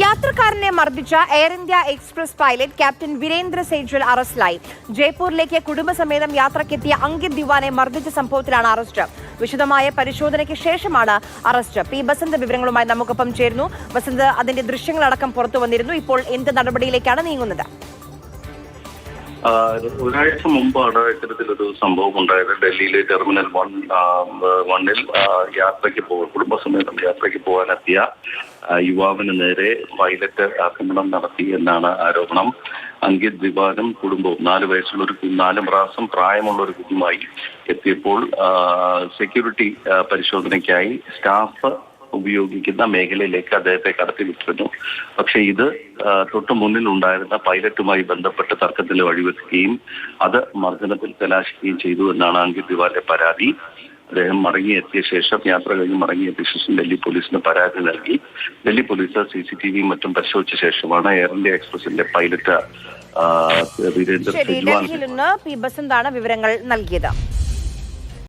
യാത്രക്കാരനെ മർദ്ദിച്ച Air India Express pilot captain Virendra Sejwal അറസ്റ്റിലായി. ജയ്പൂരിലേക്ക് കുടുംബസമേതം യാത്രക്കെത്തിയ അങ്കിത് ദിവാനെ മർദ്ദിച്ച സംഭവത്തിലാണ് അറസ്റ്റ്. വിശദമായ പരിശോധനയ്ക്ക് ശേഷമാണ് അറസ്റ്റ്. പി ബസന്ത് വിവരങ്ങളുമായി നമുക്കൊപ്പം ചേരുന്നു. ബസന്ത് അതിന്റെ ദൃശ്യങ്ങളടക്കം പുറത്തു വന്നിരുന്നു. ഇപ്പോൾ എന്ത് നടപടിയിലേക്കാണ് നീങ്ങുന്നത്? ഒരാഴ്ച മുമ്പാണ് ഇത്തരത്തിലൊരു സംഭവം ഉണ്ടായത്. ഡൽഹിയിലെ ടെർമിനൽ വൺ വണ്ണിൽ യാത്രയ്ക്ക് പോകാൻ കുടുംബസമേതം യാത്രയ്ക്ക് പോകാനെത്തിയ യുവാവിന് നേരെ പൈലറ്റ് ആക്രമണം നടത്തി എന്നാണ് ആരോപണം. അങ്കിത് ദിവാനും കുടുംബവും നാല് വയസ്സുള്ള ഒരു നാല് പ്രാവശ്യം പ്രായമുള്ള ഒരു കുഞ്ഞുമായി എത്തിയപ്പോൾ സെക്യൂരിറ്റി പരിശോധനയ്ക്കായി സ്റ്റാഫ് ഉപയോഗിക്കുന്ന മേഖലയിലേക്ക് അദ്ദേഹത്തെ കടത്തിവിട്ടിരുന്നു പക്ഷെ ഇത് തൊട്ടു മുന്നിൽ ഉണ്ടായിരുന്ന പൈലറ്റുമായി ബന്ധപ്പെട്ട് തർക്കത്തിൽ വഴിവെക്കുകയും അത് മർദ്ദനത്തിൽ കലാശിക്കുകയും ചെയ്തു എന്നാണ് അങ്കിത് ദിവാലിന്റെ പരാതി. അദ്ദേഹം മടങ്ങിയെത്തിയ ശേഷം യാത്ര കഴിഞ്ഞ് മടങ്ങിയെത്തിയ ശേഷം ഡൽഹി പോലീസിന് പരാതി നൽകി. Delhi police C C T വിയും മറ്റും പരിശോധിച്ച ശേഷമാണ് എയർ ഇന്ത്യ എക്സ്പ്രസിന്റെ പൈലറ്റ് വീരേന്ദ്ര ഡൽഹിയിൽ നിന്ന് പി ബസന്താണ് വിവരങ്ങൾ നൽകിയത്.